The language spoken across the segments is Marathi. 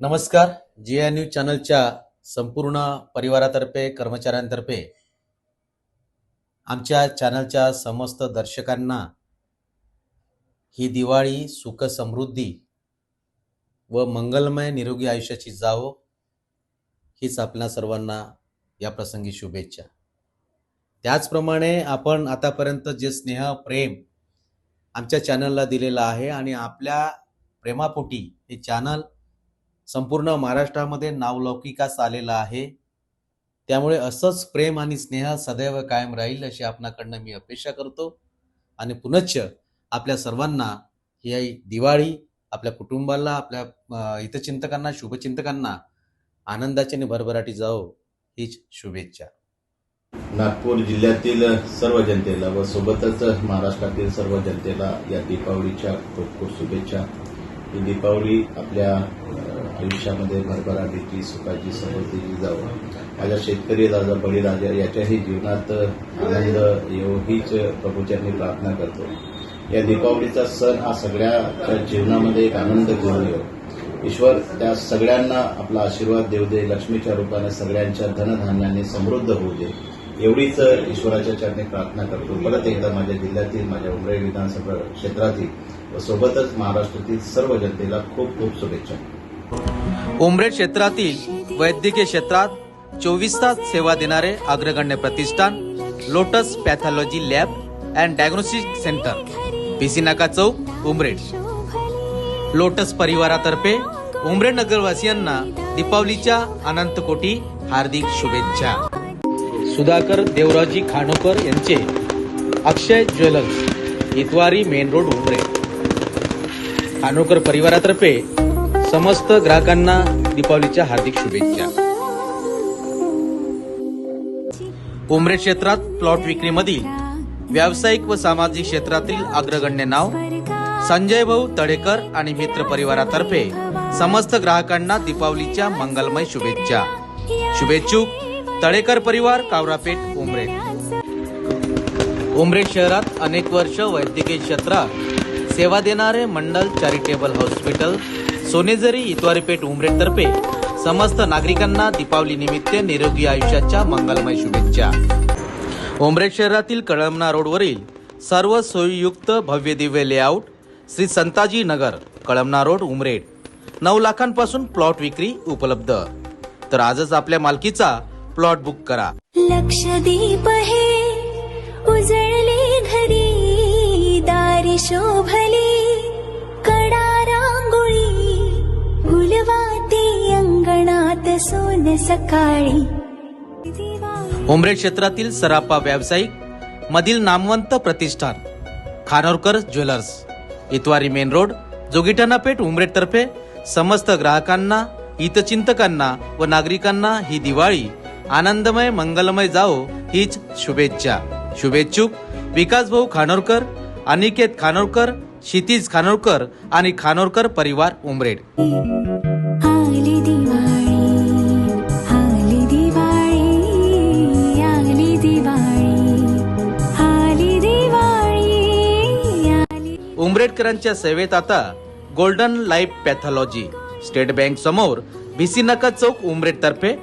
नमस्कार. जे आय न्यूज चॅनलच्या संपूर्ण परिवारातर्फे कर्मचाऱ्यांतर्फे आमच्या चॅनलच्या समस्त दर्शकांना ही दिवाळी सुख समृद्धी व मंगलमय निरोगी आयुष्याची जावो हीच आपल्या सर्वांना या प्रसंगी शुभेच्छा. त्याचप्रमाणे आपण आतापर्यंत जे स्नेह प्रेम आमच्या चॅनलला दिलेलं आहे आणि आपल्या प्रेमापोटी हे चॅनल संपूर्ण महाराष्ट्रामध्ये नावलौकिकास आलेलं आहे. त्यामुळे असंच प्रेम आणि स्नेह सदैव कायम राहील अशी आपणाकडनं मी अपेक्षा करतो. आणि पुनश्च आपल्या सर्वांना ही दिवाळी आपल्या कुटुंबाला आपल्या हितचिंतकांना शुभचिंतकांना आनंदाची आणि भरभराटी जाओ हीच शुभेच्छा. नागपूर जिल्ह्यातील सर्व जनतेला व सोबतच महाराष्ट्रातील सर्व जनतेला या दीपावलीच्या खूप खूप शुभेच्छा. ही दीपावली आपल्या आयुष्यामध्ये भरभराटीची सुखाची समृद्धीची जावं माझ्या शेतकरी राजा बळीराजा याच्याही जीवनात आनंद येऊ हीच प्रभूचरणी प्रार्थना करतो. या दीपावलीचा सण हा सगळ्याच्या जीवनामध्ये एक आनंद घेऊन येऊ ईश्वर त्या सगळ्यांना आपला आशीर्वाद देऊ दे लक्ष्मीच्या रूपाने सगळ्यांच्या धनधान्याने समृद्ध होऊ दे. एवढीच ईश्वराच्या चरणी प्रार्थना करतो. परत एकदा माझ्या जिल्ह्यातील माझ्या उमरे विधानसभा क्षेत्रातील व सोबतच महाराष्ट्रातील सर्व जनतेला खूप खूप शुभेच्छा. उमरेड क्षेत्रातील वैद्यकीय क्षेत्रात चोवीस तास सेवा देणारे अग्रगण्य प्रतिष्ठान Lotus pathology lab and diagnostic centre PC नाका चौक उमरेड लोटस परिवारातर्फे उमरेड नगरवासियांना दीपावलीच्या अनंत कोटी हार्दिक शुभेच्छा. सुधाकर देवराजी खानोकर यांचे Akshay jewellers Itwari main road Umred Khanokar परिवारातर्फे समस्त ग्राहकांना दीपावलीच्या हार्दिक शुभेच्छा. उमरे क्षेत्रात प्लॉट विक्रीमधील व्यावसायिक व सामाजिक क्षेत्रातील अग्रगण्य नाव संजय भाऊ तळेकर आणि मित्र परिवारातर्फे समस्त ग्राहकांना दीपावलीच्या मंगलमय शुभेच्छा. शुभेच्छुक तळेकर परिवार कावरापेठ उमरे. उमरे शहरात अनेक वर्ष वैद्यकीय क्षेत्रात सेवा देणारे मंडल चॅरिटेबल हॉस्पिटल सोनेजरी इतवारीपेठ उमरेड तर्फे समस्त नागरिकांना दीपावली निमित्त निरोगी आयुष्याच्या मंगलमय शुभेच्छा. उमरेड शहरातील कळमना रोडवरील सर्व सोयीयुक्त भव्य दिव्य लेआउट श्री संताजी नगर कळमना रोड उमरेड. नऊ लाखांपासून प्लॉट विक्री उपलब्ध. तर आजच आपल्या मालकीचा प्लॉट बुक करा. लक्षदीप हे उजळले घरी दारी शोभ सोन सकाळी. उमरेड क्षेत्रातील सरापा व्यावसायिक मधील नामवंत प्रतिष्ठान Khanorkar jewellers. Itwari main road Jogithana Peth Umred तर्फे समस्त ग्राहकांना हितचिंतकांना व नागरिकांना ही दिवाळी आनंदमय मंगलमय जाओ हीच शुभेच्छा. शुभेच्छुक विकास भाऊ खानोरकर अनिकेत खानोरकर क्षितिज खानोरकर आणि खानोरकर परिवार उमरेड. आंबेडकरांच्या सेवेत आता golden life pathology. State bank समोर भिसी नका चौक उमरेड तर्फे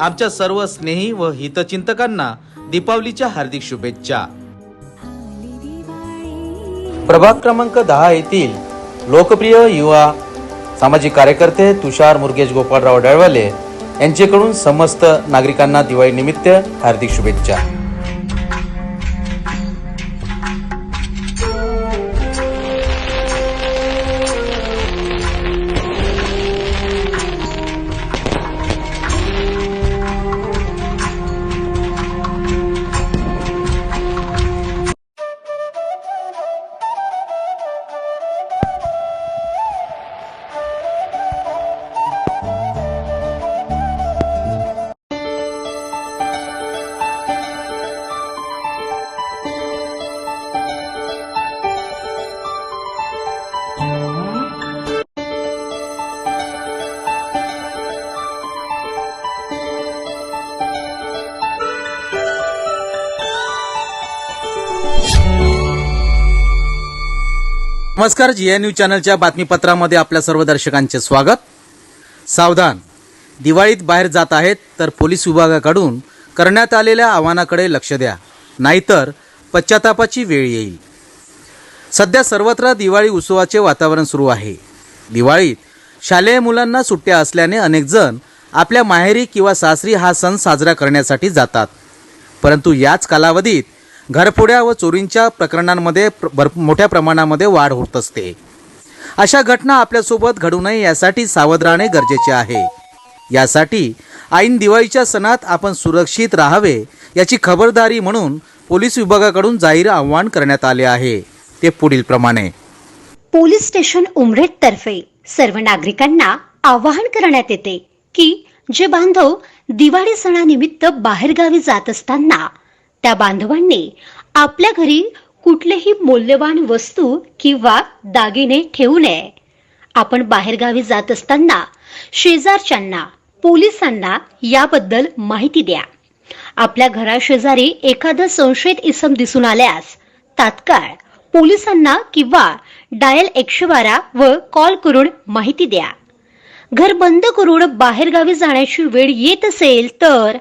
आमच्या सर्व स्नेही व हितचिंतकांना दीपावलीच्या हार्दिक शुभेच्छा. प्रभाग क्रमांक दहा येथील लोकप्रिय युवा सामाजिक कार्यकर्ते तुषार मुर्गेश गोपाळराव डळवाले यांच्याकडून समस्त नागरिकांना दिवाळी निमित्त हार्दिक शुभेच्छा. नमस्कार जी न्यूज चॅनलच्या बातमीपत्रामध्ये आपल्या सर्व दर्शकांचे स्वागत. सावधान दिवाळीत बाहेर जात आहेत तर पोलीस विभागाकडून करण्यात आलेल्या आव्हानाकडे लक्ष द्या. नाहीतर पश्चातापाची वेळ येईल. सध्या सर्वत्र दिवाळी उत्सवाचे वातावरण सुरू आहे. दिवाळीत शालेय मुलांना सुट्ट्या असल्याने अनेकजण आपल्या माहेरी किंवा सासरी हा सण साजरा करण्यासाठी जातात. परंतु याच कालावधीत घरफोड्या व चोरींच्या प्रकरणांमध्ये प्र- भर मोठ्या प्रमाणामध्ये वाढ होत असते. अशा घटना आपल्यासोबत घडू नये यासाठी सावध राहणे गरजेचे आहे. यासाठी ऐन दिवाळीच्या सणात आपण सुरक्षित राहावे याची खबरदारी म्हणून पोलीस विभागाकडून जाहीर आवाहन करण्यात आले आहे. ते पुढील प्रमाणे. पोलीस स्टेशन उमरेड तर्फे सर्व नागरिकांना आवाहन करण्यात येते की जे बांधव दिवाळी सणानिमित्त बाहेरगावी जात असताना त्या बांधवांनी आपल्या घरी कुठलेही मौल्यवान वस्तू किंवा दागिने ठेवू नये. आपण बाहेरगावी जात असताना शेजारच्यांना पोलिसांना याबद्दल माहिती द्या. आपल्या घराशेजारी एखादं संशयित इसम दिसून आल्यास तात्काळ पोलिसांना किंवा डायल एकशे बारा व कॉल करून माहिती द्या. घर बंद करून बाहेरगावी जाण्याची वेळ येत असेल तर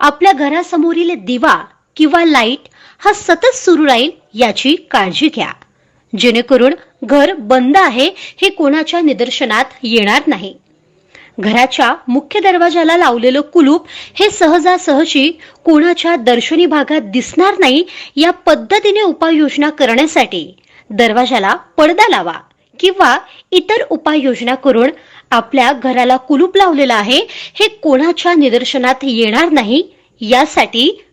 आपल्या घरासमोरील दिवा किंवा लाइट हा सतत सुरू राहील याची काळजी घ्या. जेणेकरून घर बंद आहे हे कोणाच्या निदर्शनात येणार नाही. घराच्या मुख्य दरवाजाला लावलेलं कुलूप हे सहजासहजी कोणाच्या दर्शनी भागात दिसणार नाही या पद्धतीने उपाययोजना करण्यासाठी दरवाजाला पडदा लावा किंवा इतर उपाययोजना करून आपल्या घराला कुलूप लावलेलं आहे हे कोणाच्या निदर्शनात येणार नाही यासाठी